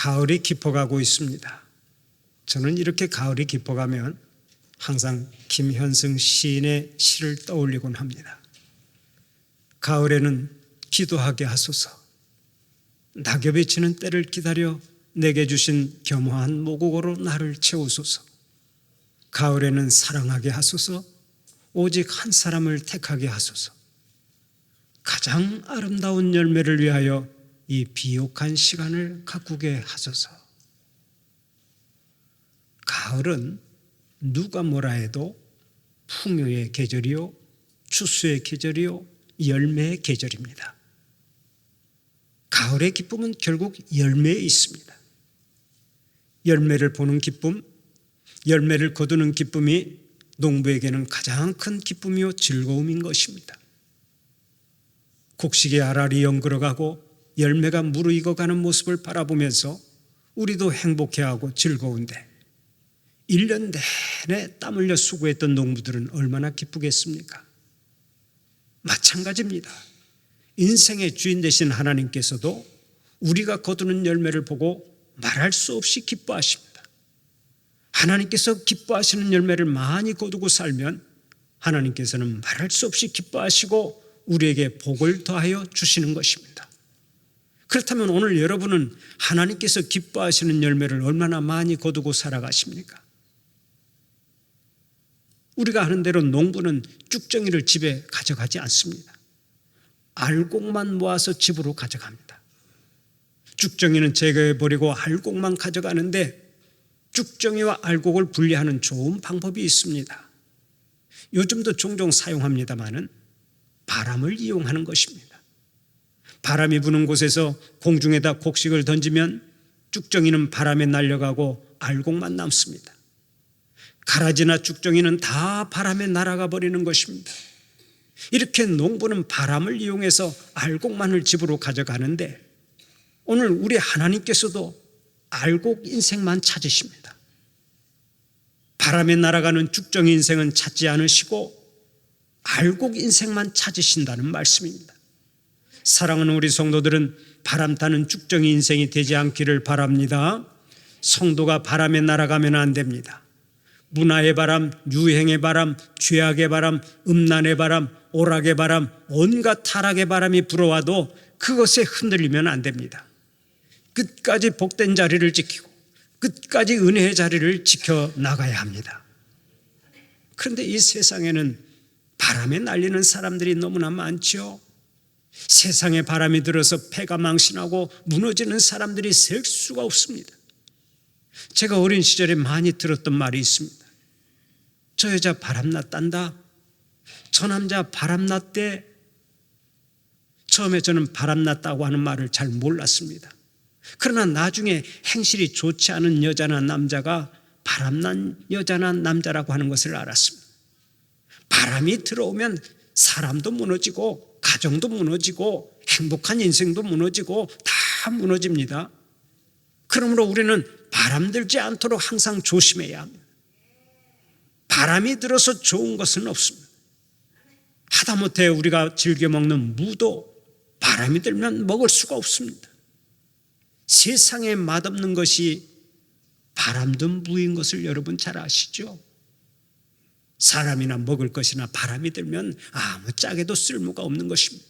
가을이 깊어가고 있습니다. 저는 이렇게 가을이 깊어가면 항상 김현승 시인의 시를 떠올리곤 합니다. 가을에는 기도하게 하소서. 낙엽이 지는 때를 기다려 내게 주신 겸허한 모국어로 나를 채우소서. 가을에는 사랑하게 하소서. 오직 한 사람을 택하게 하소서. 가장 아름다운 열매를 위하여 이 비옥한 시간을 가꾸게 하소서. 가을은 누가 뭐라 해도 풍요의 계절이요, 추수의 계절이요, 열매의 계절입니다. 가을의 기쁨은 결국 열매에 있습니다. 열매를 보는 기쁨, 열매를 거두는 기쁨이 농부에게는 가장 큰 기쁨이요 즐거움인 것입니다. 곡식의 알알이 연그러가고 열매가 무르익어가는 모습을 바라보면서 우리도 행복해하고 즐거운데 1년 내내 땀 흘려 수고했던 농부들은 얼마나 기쁘겠습니까? 마찬가지입니다. 인생의 주인 되신 하나님께서도 우리가 거두는 열매를 보고 말할 수 없이 기뻐하십니다. 하나님께서 기뻐하시는 열매를 많이 거두고 살면 하나님께서는 말할 수 없이 기뻐하시고 우리에게 복을 더하여 주시는 것입니다. 그렇다면 오늘 여러분은 하나님께서 기뻐하시는 열매를 얼마나 많이 거두고 살아가십니까? 우리가 하는 대로 농부는 쭉정이를 집에 가져가지 않습니다. 알곡만 모아서 집으로 가져갑니다. 쭉정이는 제거해 버리고 알곡만 가져가는데 쭉정이와 알곡을 분리하는 좋은 방법이 있습니다. 요즘도 종종 사용합니다마는 바람을 이용하는 것입니다. 바람이 부는 곳에서 공중에다 곡식을 던지면 쭉정이는 바람에 날려가고 알곡만 남습니다. 가라지나 쭉정이는 다 바람에 날아가 버리는 것입니다. 이렇게 농부는 바람을 이용해서 알곡만을 집으로 가져가는데 오늘 우리 하나님께서도 알곡 인생만 찾으십니다. 바람에 날아가는 쭉정이 인생은 찾지 않으시고 알곡 인생만 찾으신다는 말씀입니다. 사랑하는 우리 성도들은 바람 타는 쭉정이 인생이 되지 않기를 바랍니다. 성도가 바람에 날아가면 안 됩니다. 문화의 바람, 유행의 바람, 죄악의 바람, 음란의 바람, 오락의 바람, 온갖 타락의 바람이 불어와도 그것에 흔들리면 안 됩니다. 끝까지 복된 자리를 지키고 끝까지 은혜의 자리를 지켜 나가야 합니다. 그런데 이 세상에는 바람에 날리는 사람들이 너무나 많죠. 세상에 바람이 들어서 폐가 망신하고 무너지는 사람들이 셀 수가 없습니다. 제가 어린 시절에 많이 들었던 말이 있습니다. 저 여자 바람났단다. 저 남자 바람났대. 처음에 저는 바람났다고 하는 말을 잘 몰랐습니다. 그러나 나중에 행실이 좋지 않은 여자나 남자가 바람난 여자나 남자라고 하는 것을 알았습니다. 바람이 들어오면 사람도 무너지고 가정도 무너지고 행복한 인생도 무너지고 다 무너집니다. 그러므로 우리는 바람 들지 않도록 항상 조심해야 합니다. 바람이 들어서 좋은 것은 없습니다. 하다못해 우리가 즐겨 먹는 무도 바람이 들면 먹을 수가 없습니다. 세상에 맛없는 것이 바람든 무인 것을 여러분 잘 아시죠? 사람이나 먹을 것이나 바람이 들면 아무 짝에도 쓸모가 없는 것입니다.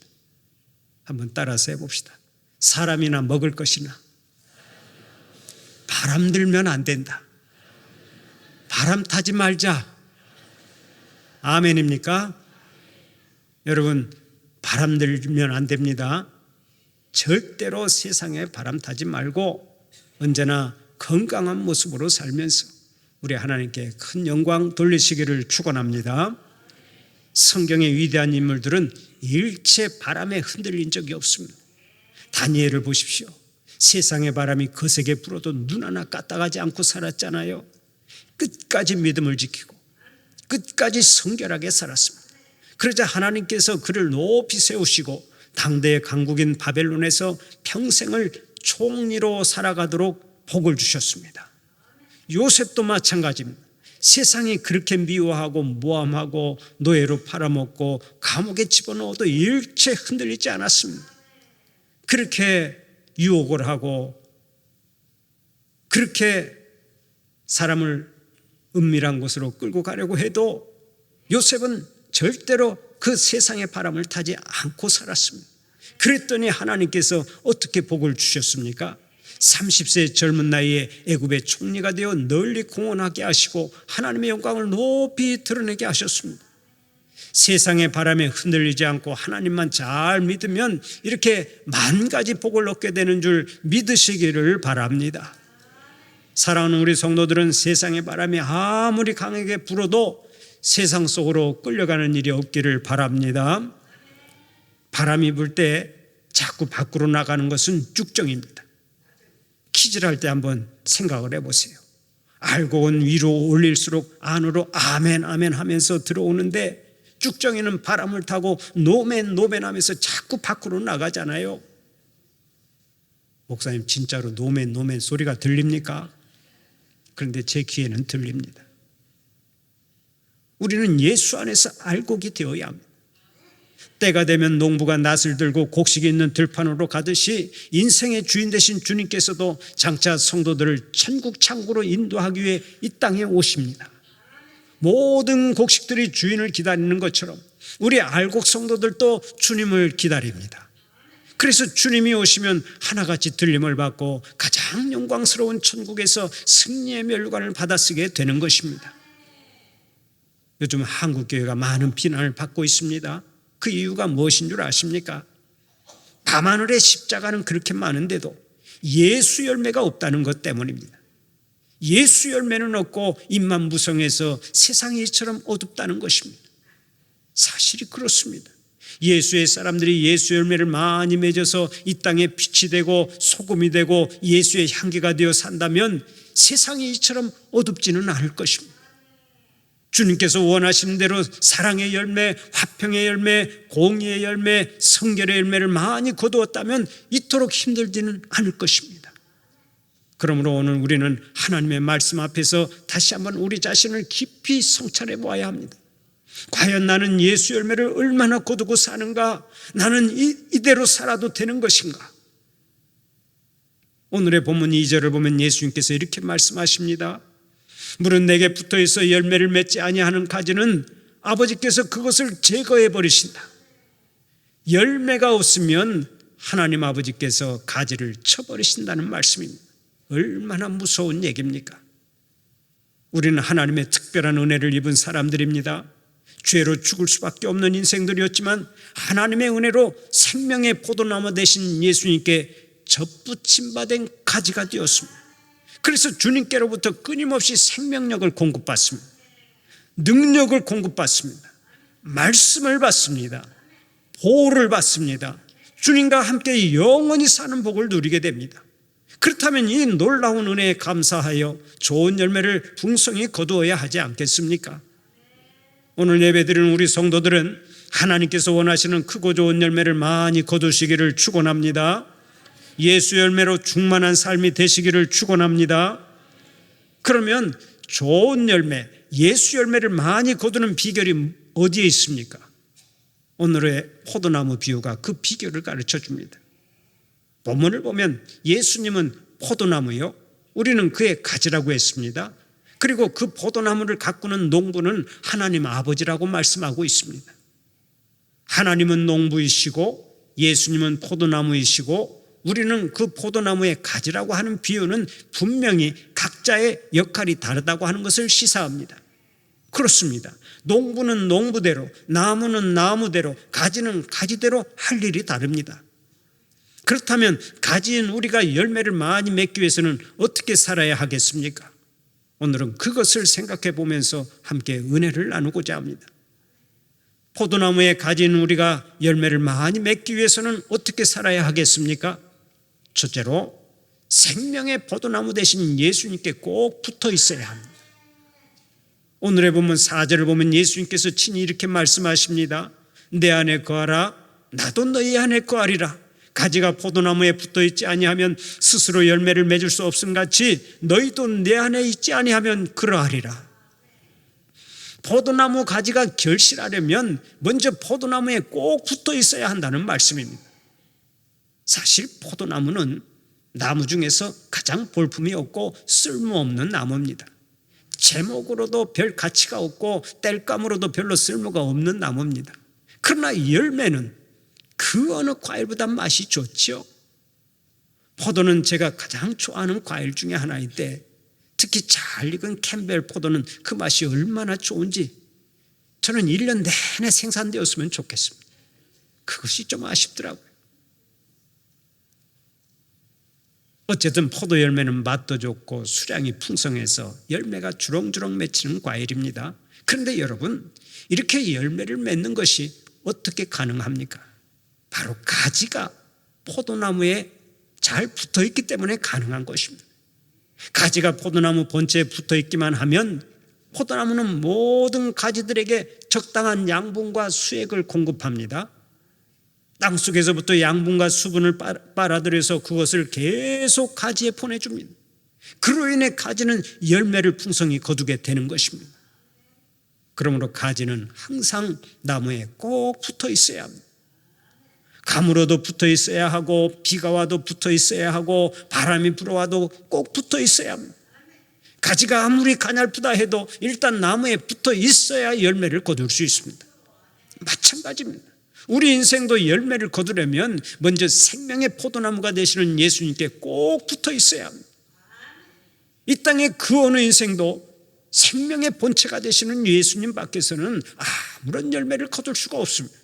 한번 따라서 해봅시다. 사람이나 먹을 것이나 바람 들면 안 된다. 바람 타지 말자. 아멘입니까? 여러분, 바람 들면 안 됩니다. 절대로 세상에 바람 타지 말고 언제나 건강한 모습으로 살면서 우리 하나님께 큰 영광 돌리시기를 축원합니다. 성경의 위대한 인물들은 일체 바람에 흔들린 적이 없습니다. 다니엘을 보십시오. 세상의 바람이 거세게 불어도 눈 하나 까딱하지 않고 살았잖아요. 끝까지 믿음을 지키고 끝까지 성결하게 살았습니다. 그러자 하나님께서 그를 높이 세우시고 당대의 강국인 바벨론에서 평생을 총리로 살아가도록 복을 주셨습니다. 요셉도 마찬가지입니다. 세상이 그렇게 미워하고 모함하고 노예로 팔아먹고 감옥에 집어넣어도 일체 흔들리지 않았습니다. 그렇게 유혹을 하고 그렇게 사람을 은밀한 곳으로 끌고 가려고 해도 요셉은 절대로 그 세상의 바람을 타지 않고 살았습니다. 그랬더니 하나님께서 어떻게 복을 주셨습니까? 30세 젊은 나이에 애굽의 총리가 되어 널리 공헌하게 하시고 하나님의 영광을 높이 드러내게 하셨습니다. 세상의 바람에 흔들리지 않고 하나님만 잘 믿으면 이렇게 만 가지 복을 얻게 되는 줄 믿으시기를 바랍니다. 사랑하는 우리 성도들은 세상의 바람이 아무리 강하게 불어도 세상 속으로 끌려가는 일이 없기를 바랍니다. 바람이 불 때 자꾸 밖으로 나가는 것은 쭉정입니다. 퀴즈를 할때 한번 생각을 해보세요. 알고는 위로 올릴수록 안으로 아멘 아멘 하면서 들어오는데 쭉정이는 바람을 타고 노멘 노멘 하면서 자꾸 밖으로 나가잖아요. 목사님 진짜로 노멘 노멘 소리가 들립니까? 그런데 제 귀에는 들립니다. 우리는 예수 안에서 알곡이 되어야 합니다. 때가 되면 농부가 낫을 들고 곡식이 있는 들판으로 가듯이 인생의 주인 되신 주님께서도 장차 성도들을 천국 창고로 인도하기 위해 이 땅에 오십니다. 모든 곡식들이 주인을 기다리는 것처럼 우리 알곡 성도들도 주님을 기다립니다. 그래서 주님이 오시면 하나같이 들림을 받고 가장 영광스러운 천국에서 승리의 멸관을 받아쓰게 되는 것입니다. 요즘 한국 교회가 많은 비난을 받고 있습니다. 그 이유가 무엇인 줄 아십니까? 밤하늘의 십자가는 그렇게 많은데도 예수 열매가 없다는 것 때문입니다. 예수 열매는 없고 입만 무성해서 세상이 이처럼 어둡다는 것입니다. 사실이 그렇습니다. 예수의 사람들이 예수 열매를 많이 맺어서 이 땅에 빛이 되고 소금이 되고 예수의 향기가 되어 산다면 세상이 이처럼 어둡지는 않을 것입니다. 주님께서 원하시는 대로 사랑의 열매, 화평의 열매, 공의의 열매, 성결의 열매를 많이 거두었다면 이토록 힘들지는 않을 것입니다. 그러므로 오늘 우리는 하나님의 말씀 앞에서 다시 한번 우리 자신을 깊이 성찰해 보아야 합니다. 과연 나는 예수 열매를 얼마나 거두고 사는가? 나는 이, 이대로 살아도 되는 것인가? 오늘의 본문 2절을 보면 예수님께서 이렇게 말씀하십니다. 물은 내게 붙어 있어 열매를 맺지 아니하는 가지는 아버지께서 그것을 제거해 버리신다. 열매가 없으면 하나님 아버지께서 가지를 쳐버리신다는 말씀입니다. 얼마나 무서운 얘기입니까? 우리는 하나님의 특별한 은혜를 입은 사람들입니다. 죄로 죽을 수밖에 없는 인생들이었지만 하나님의 은혜로 생명의 포도나무 되신 예수님께 접붙임 받은 가지가 되었습니다. 그래서 주님께로부터 끊임없이 생명력을 공급받습니다. 능력을 공급받습니다. 말씀을 받습니다. 보호를 받습니다. 주님과 함께 영원히 사는 복을 누리게 됩니다. 그렇다면 이 놀라운 은혜에 감사하여 좋은 열매를 풍성히 거두어야 하지 않겠습니까? 오늘 예배드리는 우리 성도들은 하나님께서 원하시는 크고 좋은 열매를 많이 거두시기를 축원합니다. 예수 열매로 충만한 삶이 되시기를 축원합니다. 그러면 좋은 열매, 예수 열매를 많이 거두는 비결이 어디에 있습니까? 오늘의 포도나무 비유가 그 비결을 가르쳐 줍니다. 본문을 보면 예수님은 포도나무요. 우리는 그의 가지라고 했습니다. 그리고 그 포도나무를 가꾸는 농부는 하나님 아버지라고 말씀하고 있습니다. 하나님은 농부이시고 예수님은 포도나무이시고 우리는 그 포도나무의 가지라고 하는 비유는 분명히 각자의 역할이 다르다고 하는 것을 시사합니다. 그렇습니다. 농부는 농부대로, 나무는 나무대로, 가지는 가지대로 할 일이 다릅니다. 그렇다면 가지인 우리가 열매를 많이 맺기 위해서는 어떻게 살아야 하겠습니까? 오늘은 그것을 생각해 보면서 함께 은혜를 나누고자 합니다. 포도나무에 가진 우리가 열매를 많이 맺기 위해서는 어떻게 살아야 하겠습니까? 첫째로 생명의 포도나무 대신 예수님께 꼭 붙어 있어야 합니다. 오늘의 보면 4절을 보면 예수님께서 친히 이렇게 말씀하십니다. 내 안에 거하라 나도 너희 안에 거하리라. 가지가 포도나무에 붙어 있지 아니하면 스스로 열매를 맺을 수 없음 같이 너희도 내 안에 있지 아니하면 그러하리라. 포도나무 가지가 결실하려면 먼저 포도나무에 꼭 붙어 있어야 한다는 말씀입니다. 사실 포도나무는 나무 중에서 가장 볼품이 없고 쓸모없는 나무입니다. 제목으로도 별 가치가 없고 땔감으로도 별로 쓸모가 없는 나무입니다. 그러나 열매는 그 어느 과일보다 맛이 좋죠. 포도는 제가 가장 좋아하는 과일 중에 하나인데 특히 잘 익은 캠벨 포도는 그 맛이 얼마나 좋은지 저는 1년 내내 생산되었으면 좋겠습니다. 그것이 좀 아쉽더라고요. 어쨌든 포도 열매는 맛도 좋고 수량이 풍성해서 열매가 주렁주렁 맺히는 과일입니다. 그런데 여러분, 이렇게 열매를 맺는 것이 어떻게 가능합니까? 바로 가지가 포도나무에 잘 붙어 있기 때문에 가능한 것입니다. 가지가 포도나무 본체에 붙어 있기만 하면 포도나무는 모든 가지들에게 적당한 양분과 수액을 공급합니다. 땅 속에서부터 양분과 수분을 빨아들여서 그것을 계속 가지에 보내줍니다. 그로 인해 가지는 열매를 풍성히 거두게 되는 것입니다. 그러므로 가지는 항상 나무에 꼭 붙어 있어야 합니다. 가물어도 붙어 있어야 하고 비가 와도 붙어 있어야 하고 바람이 불어와도 꼭 붙어 있어야 합니다. 가지가 아무리 가냘프다 해도 일단 나무에 붙어 있어야 열매를 거둘 수 있습니다. 마찬가지입니다. 우리 인생도 열매를 거두려면 먼저 생명의 포도나무가 되시는 예수님께 꼭 붙어 있어야 합니다. 이 땅의 그 어느 인생도 생명의 본체가 되시는 예수님 밖에서는 아무런 열매를 거둘 수가 없습니다.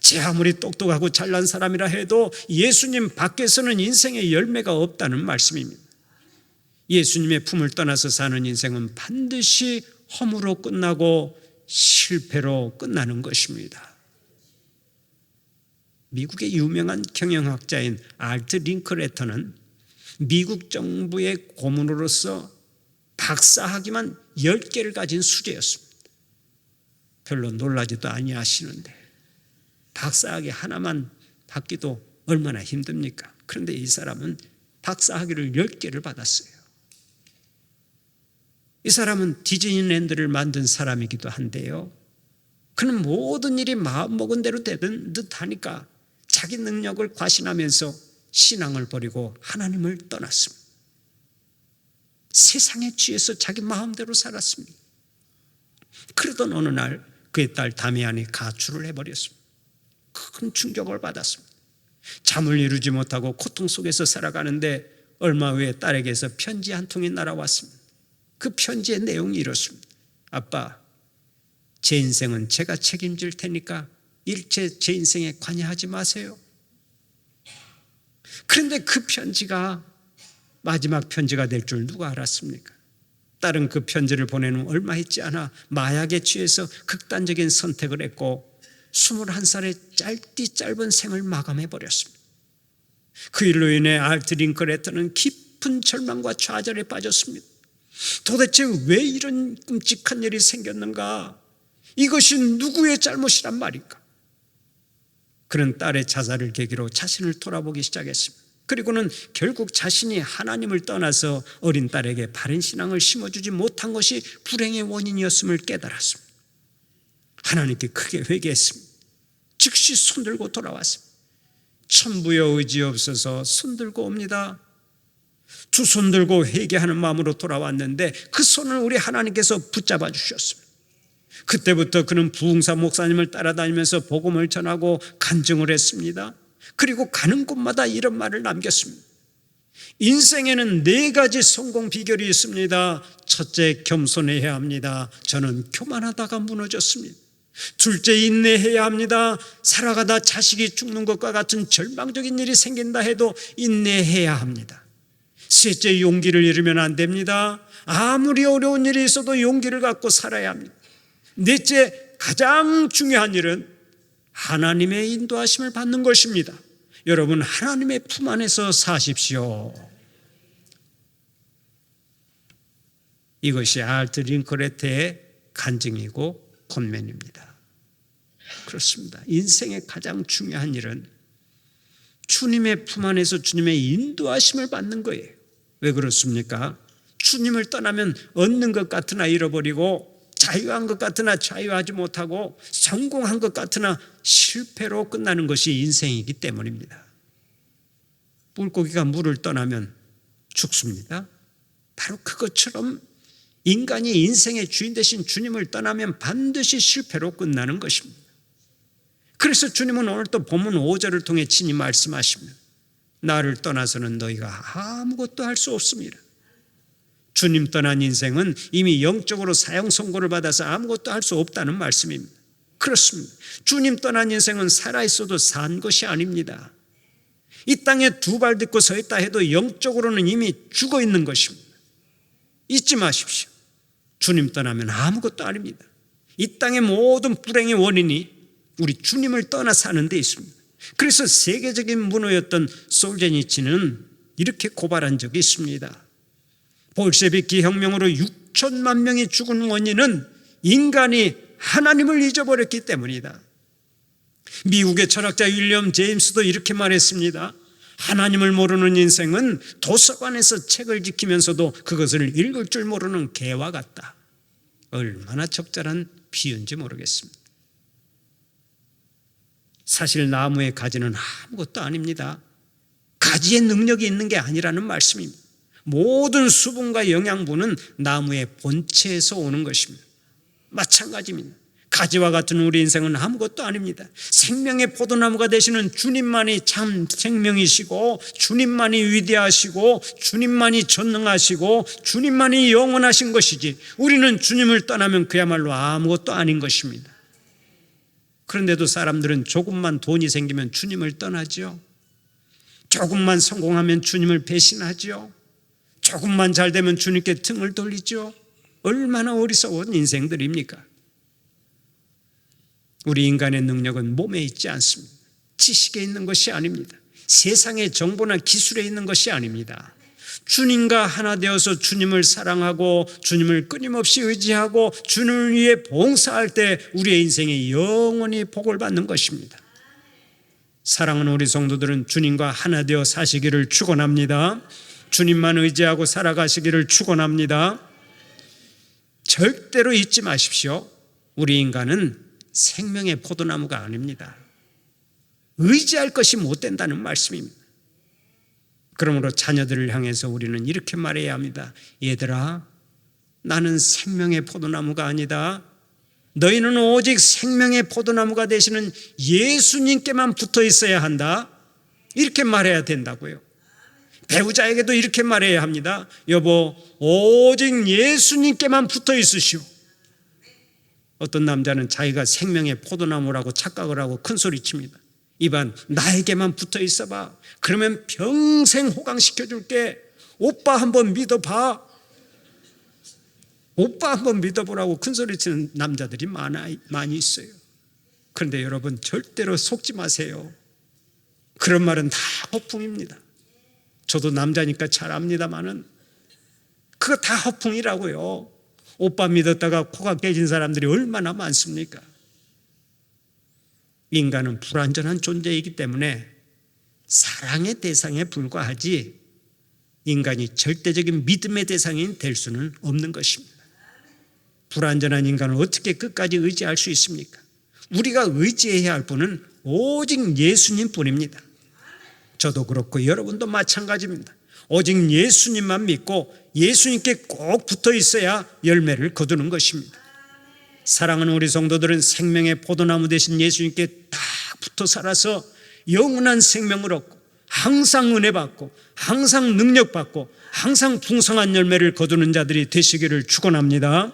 제 아무리 똑똑하고 잘난 사람이라 해도 예수님 밖에서는 인생의 열매가 없다는 말씀입니다. 예수님의 품을 떠나서 사는 인생은 반드시 허무로 끝나고 실패로 끝나는 것입니다. 미국의 유명한 경영학자인 알트 링크레터는 미국 정부의 고문으로서 박사학위만 10개를 가진 수재였습니다. 별로 놀라지도 아니하시는데 박사학위 하나만 받기도 얼마나 힘듭니까? 그런데 이 사람은 박사학위를 10개를 받았어요. 이 사람은 디즈니랜드를 만든 사람이기도 한데요. 그는 모든 일이 마음먹은 대로 되는 듯 하니까 자기 능력을 과신하면서 신앙을 버리고 하나님을 떠났습니다. 세상에 취해서 자기 마음대로 살았습니다. 그러던 어느 날 그의 딸 다미안이 가출을 해버렸습니다. 큰 충격을 받았습니다. 잠을 이루지 못하고 고통 속에서 살아가는데 얼마 후에 딸에게서 편지 한 통이 날아왔습니다. 그 편지의 내용이 이렇습니다. 아빠, 제 인생은 제가 책임질 테니까 일체 제 인생에 관여하지 마세요. 그런데 그 편지가 마지막 편지가 될 줄 누가 알았습니까? 딸은 그 편지를 보내는 얼마 있지 않아 마약에 취해서 극단적인 선택을 했고 21살의 짧디 짧은 생을 마감해 버렸습니다. 그 일로 인해 알트링크레터는 깊은 절망과 좌절에 빠졌습니다. 도대체 왜 이런 끔찍한 일이 생겼는가? 이것이 누구의 잘못이란 말인가? 그는 딸의 자살을 계기로 자신을 돌아보기 시작했습니다. 그리고는 결국 자신이 하나님을 떠나서 어린 딸에게 바른 신앙을 심어주지 못한 것이 불행의 원인이었음을 깨달았습니다. 하나님께 크게 회개했습니다. 즉시 손들고 돌아왔습니다. 천부여 의지 없어서 손들고 옵니다. 두 손 들고 회개하는 마음으로 돌아왔는데 그 손을 우리 하나님께서 붙잡아 주셨습니다. 그때부터 그는 부흥사 목사님을 따라다니면서 복음을 전하고 간증을 했습니다. 그리고 가는 곳마다 이런 말을 남겼습니다. 인생에는 네 가지 성공 비결이 있습니다. 첫째, 겸손해야 합니다. 저는 교만하다가 무너졌습니다. 둘째, 인내해야 합니다. 살아가다 자식이 죽는 것과 같은 절망적인 일이 생긴다 해도 인내해야 합니다. 셋째, 용기를 잃으면 안 됩니다. 아무리 어려운 일이 있어도 용기를 갖고 살아야 합니다. 넷째, 가장 중요한 일은 하나님의 인도하심을 받는 것입니다. 여러분, 하나님의 품 안에서 사십시오. 이것이 알트 링크레트의 간증이고 권면입니다. 그렇습니다. 인생의 가장 중요한 일은 주님의 품 안에서 주님의 인도하심을 받는 거예요. 왜 그렇습니까? 주님을 떠나면 얻는 것 같으나 잃어버리고 자유한 것 같으나 자유하지 못하고 성공한 것 같으나 실패로 끝나는 것이 인생이기 때문입니다. 물고기가 물을 떠나면 죽습니다. 바로 그것처럼 인간이 인생의 주인 되신 주님을 떠나면 반드시 실패로 끝나는 것입니다. 그래서 주님은 오늘 또 본문 5절을 통해 친히 말씀하십니다. 나를 떠나서는 너희가 아무것도 할 수 없습니다. 주님 떠난 인생은 이미 영적으로 사형 선고를 받아서 아무것도 할 수 없다는 말씀입니다. 그렇습니다. 주님 떠난 인생은 살아있어도 산 것이 아닙니다. 이 땅에 두 발 딛고 서 있다 해도 영적으로는 이미 죽어 있는 것입니다. 잊지 마십시오. 주님 떠나면 아무것도 아닙니다. 이 땅의 모든 불행의 원인이 우리 주님을 떠나 사는 데 있습니다. 그래서 세계적인 문호였던 솔제니치는 이렇게 고발한 적이 있습니다. 볼셰비키 혁명으로 6천만 명이 죽은 원인은 인간이 하나님을 잊어버렸기 때문이다. 미국의 철학자 윌리엄 제임스도 이렇게 말했습니다. 하나님을 모르는 인생은 도서관에서 책을 지키면서도 그것을 읽을 줄 모르는 개와 같다. 얼마나 적절한 비유인지 모르겠습니다. 사실 나무의 가지는 아무것도 아닙니다. 가지의 능력이 있는 게 아니라는 말씀입니다. 모든 수분과 영양분은 나무의 본체에서 오는 것입니다. 마찬가지입니다. 가지와 같은 우리 인생은 아무것도 아닙니다. 생명의 포도나무가 되시는 주님만이 참 생명이시고, 주님만이 위대하시고, 주님만이 전능하시고, 주님만이 영원하신 것이지, 우리는 주님을 떠나면 그야말로 아무것도 아닌 것입니다. 그런데도 사람들은 조금만 돈이 생기면 주님을 떠나죠. 조금만 성공하면 주님을 배신하죠. 조금만 잘 되면 주님께 등을 돌리죠. 얼마나 어리석은 인생들입니까? 우리 인간의 능력은 몸에 있지 않습니다. 지식에 있는 것이 아닙니다. 세상의 정보나 기술에 있는 것이 아닙니다. 주님과 하나 되어서 주님을 사랑하고 주님을 끊임없이 의지하고 주님을 위해 봉사할 때 우리의 인생이 영원히 복을 받는 것입니다. 사랑하는 우리 성도들은 주님과 하나 되어 사시기를 축원합니다. 주님만 의지하고 살아가시기를 축원합니다. 절대로 잊지 마십시오. 우리 인간은 생명의 포도나무가 아닙니다. 의지할 것이 못 된다는 말씀입니다. 그러므로 자녀들을 향해서 우리는 이렇게 말해야 합니다. 얘들아, 나는 생명의 포도나무가 아니다. 너희는 오직 생명의 포도나무가 되시는 예수님께만 붙어 있어야 한다. 이렇게 말해야 된다고요. 배우자에게도 이렇게 말해야 합니다. 여보, 오직 예수님께만 붙어 있으시오. 어떤 남자는 자기가 생명의 포도나무라고 착각을 하고 큰 소리 칩니다. 이반, 나에게만 붙어 있어봐. 그러면 평생 호강시켜 줄게. 오빠 한번 믿어봐. 오빠 한번 믿어보라고 큰 소리 치는 남자들이 많아, 많이 있어요. 그런데 여러분, 절대로 속지 마세요. 그런 말은 다 허풍입니다. 저도 남자니까 잘 압니다만은 그거 다 허풍이라고요. 오빠 믿었다가 코가 깨진 사람들이 얼마나 많습니까? 인간은 불완전한 존재이기 때문에 사랑의 대상에 불과하지 인간이 절대적인 믿음의 대상이 될 수는 없는 것입니다. 불완전한 인간을 어떻게 끝까지 의지할 수 있습니까? 우리가 의지해야 할 분은 오직 예수님 뿐입니다. 저도 그렇고 여러분도 마찬가지입니다. 오직 예수님만 믿고 예수님께 꼭 붙어 있어야 열매를 거두는 것입니다. 사랑하는 우리 성도들은 생명의 포도나무 대신 예수님께 딱 붙어 살아서 영원한 생명을 얻고 항상 은혜 받고 항상 능력 받고 항상 풍성한 열매를 거두는 자들이 되시기를 축원합니다.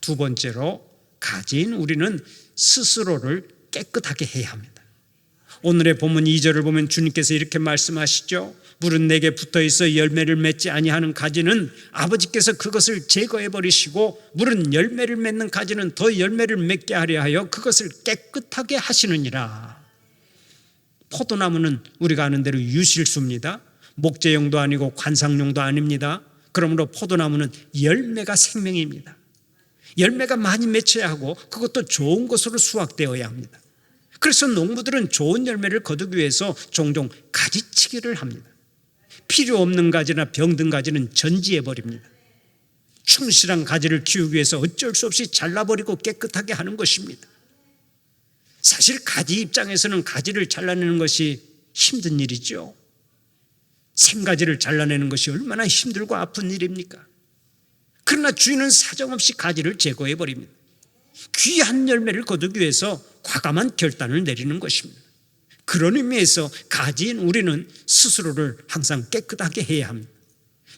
두 번째로 가진 우리는 스스로를 깨끗하게 해야 합니다. 오늘의 본문 2절을 보면 주님께서 이렇게 말씀하시죠. 물은 내게 붙어 있어 열매를 맺지 아니하는 가지는 아버지께서 그것을 제거해 버리시고 물은 열매를 맺는 가지는 더 열매를 맺게 하려 하여 그것을 깨끗하게 하시느니라. 포도나무는 우리가 아는 대로 유실수입니다. 목재용도 아니고 관상용도 아닙니다. 그러므로 포도나무는 열매가 생명입니다. 열매가 많이 맺혀야 하고 그것도 좋은 것으로 수확되어야 합니다. 그래서 농부들은 좋은 열매를 거두기 위해서 종종 가지치기를 합니다. 필요 없는 가지나 병든 가지는 전지해 버립니다. 충실한 가지를 키우기 위해서 어쩔 수 없이 잘라버리고 깨끗하게 하는 것입니다. 사실 가지 입장에서는 가지를 잘라내는 것이 힘든 일이죠. 생가지를 잘라내는 것이 얼마나 힘들고 아픈 일입니까? 그러나 주인은 사정없이 가지를 제거해 버립니다. 귀한 열매를 거두기 위해서 과감한 결단을 내리는 것입니다. 그런 의미에서 가지인 우리는 스스로를 항상 깨끗하게 해야 합니다.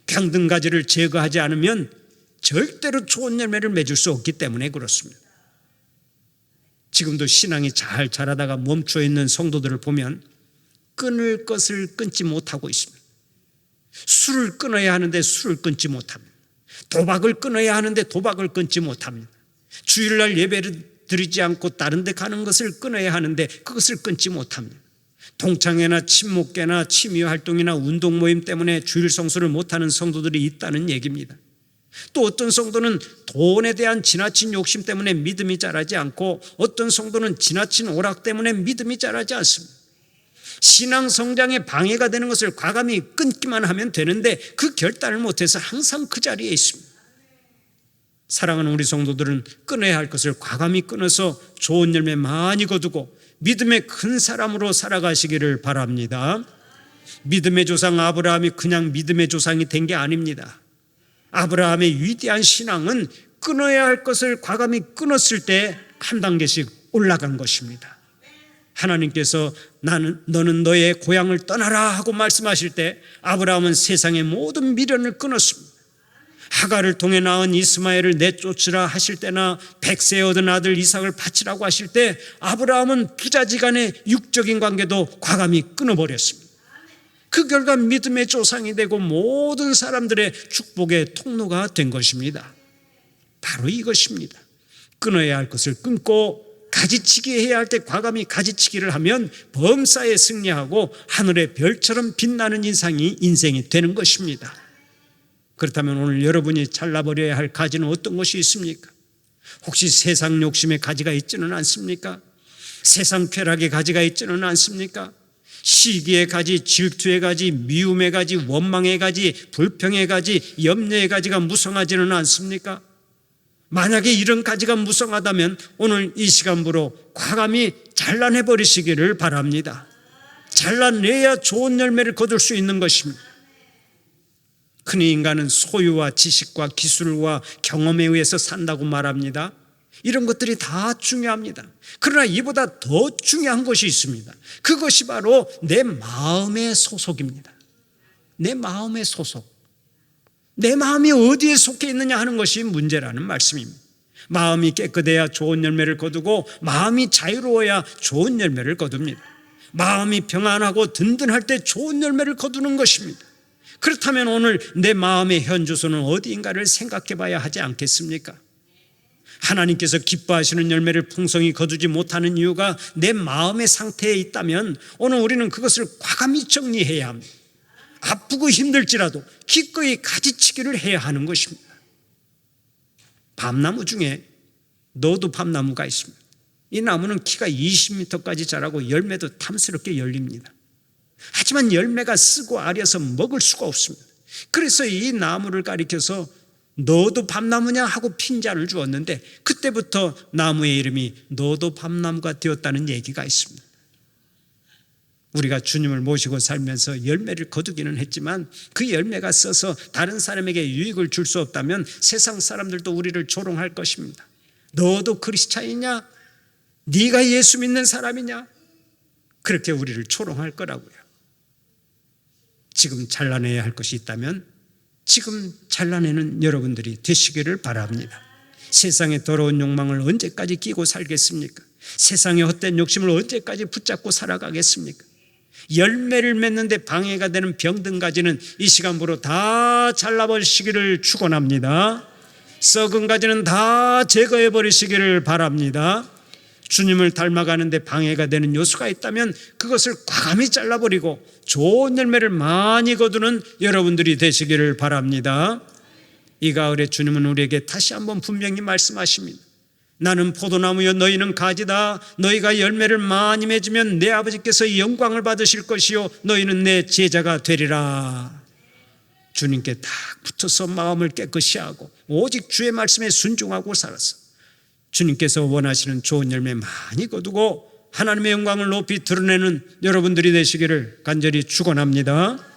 병든 가지를 제거하지 않으면 절대로 좋은 열매를 맺을 수 없기 때문에 그렇습니다. 지금도 신앙이 잘 자라다가 멈춰 있는 성도들을 보면 끊을 것을 끊지 못하고 있습니다. 술을 끊어야 하는데 술을 끊지 못합니다. 도박을 끊어야 하는데 도박을 끊지 못합니다. 주일날 예배를 드리지 않고 다른 데 가는 것을 끊어야 하는데 그것을 끊지 못합니다. 동창회나 친목회나 취미 활동이나 운동 모임 때문에 주일 성수를 못하는 성도들이 있다는 얘기입니다. 또 어떤 성도는 돈에 대한 지나친 욕심 때문에 믿음이 자라지 않고 어떤 성도는 지나친 오락 때문에 믿음이 자라지 않습니다. 신앙 성장에 방해가 되는 것을 과감히 끊기만 하면 되는데 그 결단을 못해서 항상 그 자리에 있습니다. 사랑하는 우리 성도들은 끊어야 할 것을 과감히 끊어서 좋은 열매 많이 거두고 믿음의 큰 사람으로 살아가시기를 바랍니다. 믿음의 조상 아브라함이 그냥 믿음의 조상이 된 게 아닙니다. 아브라함의 위대한 신앙은 끊어야 할 것을 과감히 끊었을 때 한 단계씩 올라간 것입니다. 하나님께서 나는 너는 너의 고향을 떠나라 하고 말씀하실 때 아브라함은 세상의 모든 미련을 끊었습니다. 하가를 통해 낳은 이스마엘을 내쫓으라 하실 때나 백세 얻은 아들 이삭을 바치라고 하실 때 아브라함은 부자지간의 육적인 관계도 과감히 끊어버렸습니다. 그 결과 믿음의 조상이 되고 모든 사람들의 축복의 통로가 된 것입니다. 바로 이것입니다. 끊어야 할 것을 끊고 가지치기 해야 할 때 과감히 가지치기를 하면 범사에 승리하고 하늘의 별처럼 빛나는 인상이 인생이 되는 것입니다. 그렇다면 오늘 여러분이 잘라버려야 할 가지는 어떤 것이 있습니까? 혹시 세상 욕심의 가지가 있지는 않습니까? 세상 쾌락의 가지가 있지는 않습니까? 시기의 가지, 질투의 가지, 미움의 가지, 원망의 가지, 불평의 가지, 염려의 가지가 무성하지는 않습니까? 만약에 이런 가지가 무성하다면 오늘 이 시간부로 과감히 잘라내 버리시기를 바랍니다. 잘라내야 좋은 열매를 거둘 수 있는 것입니다. 흔히 인간은 소유와 지식과 기술과 경험에 의해서 산다고 말합니다. 이런 것들이 다 중요합니다. 그러나 이보다 더 중요한 것이 있습니다. 그것이 바로 내 마음의 소속입니다. 내 마음의 소속. 내 마음이 어디에 속해 있느냐 하는 것이 문제라는 말씀입니다. 마음이 깨끗해야 좋은 열매를 거두고 마음이 자유로워야 좋은 열매를 거둡니다. 마음이 평안하고 든든할 때 좋은 열매를 거두는 것입니다. 그렇다면 오늘 내 마음의 현주소는 어디인가를 생각해 봐야 하지 않겠습니까? 하나님께서 기뻐하시는 열매를 풍성히 거두지 못하는 이유가 내 마음의 상태에 있다면 오늘 우리는 그것을 과감히 정리해야 합니다. 아프고 힘들지라도 기꺼이 가지치기를 해야 하는 것입니다. 밤나무 중에 너도 밤나무가 있습니다. 이 나무는 키가 20m까지 자라고 열매도 탐스럽게 열립니다. 하지만 열매가 쓰고 아려서 먹을 수가 없습니다. 그래서 이 나무를 가리켜서 너도 밤나무냐 하고 핀잔을 주었는데 그때부터 나무의 이름이 너도 밤나무가 되었다는 얘기가 있습니다. 우리가 주님을 모시고 살면서 열매를 거두기는 했지만 그 열매가 써서 다른 사람에게 유익을 줄 수 없다면 세상 사람들도 우리를 조롱할 것입니다. 너도 크리스찬이냐? 네가 예수 믿는 사람이냐? 그렇게 우리를 조롱할 거라고요. 지금 잘라내야 할 것이 있다면 지금 잘라내는 여러분들이 되시기를 바랍니다. 세상의 더러운 욕망을 언제까지 끼고 살겠습니까? 세상의 헛된 욕심을 언제까지 붙잡고 살아가겠습니까? 열매를 맺는데 방해가 되는 병든 가지는 이 시간부로 다 잘라버리시기를 축원합니다. 썩은 가지는 다 제거해 버리시기를 바랍니다. 주님을 닮아가는데 방해가 되는 요소가 있다면 그것을 과감히 잘라버리고 좋은 열매를 많이 거두는 여러분들이 되시기를 바랍니다. 이 가을에 주님은 우리에게 다시 한번 분명히 말씀하십니다. 나는 포도나무여 너희는 가지다 너희가 열매를 많이 맺으면 내 아버지께서 영광을 받으실 것이요 너희는 내 제자가 되리라. 주님께 딱 붙어서 마음을 깨끗이 하고 오직 주의 말씀에 순종하고 살았어. 주님께서 원하시는 좋은 열매 많이 거두고 하나님의 영광을 높이 드러내는 여러분들이 되시기를 간절히 축원합니다.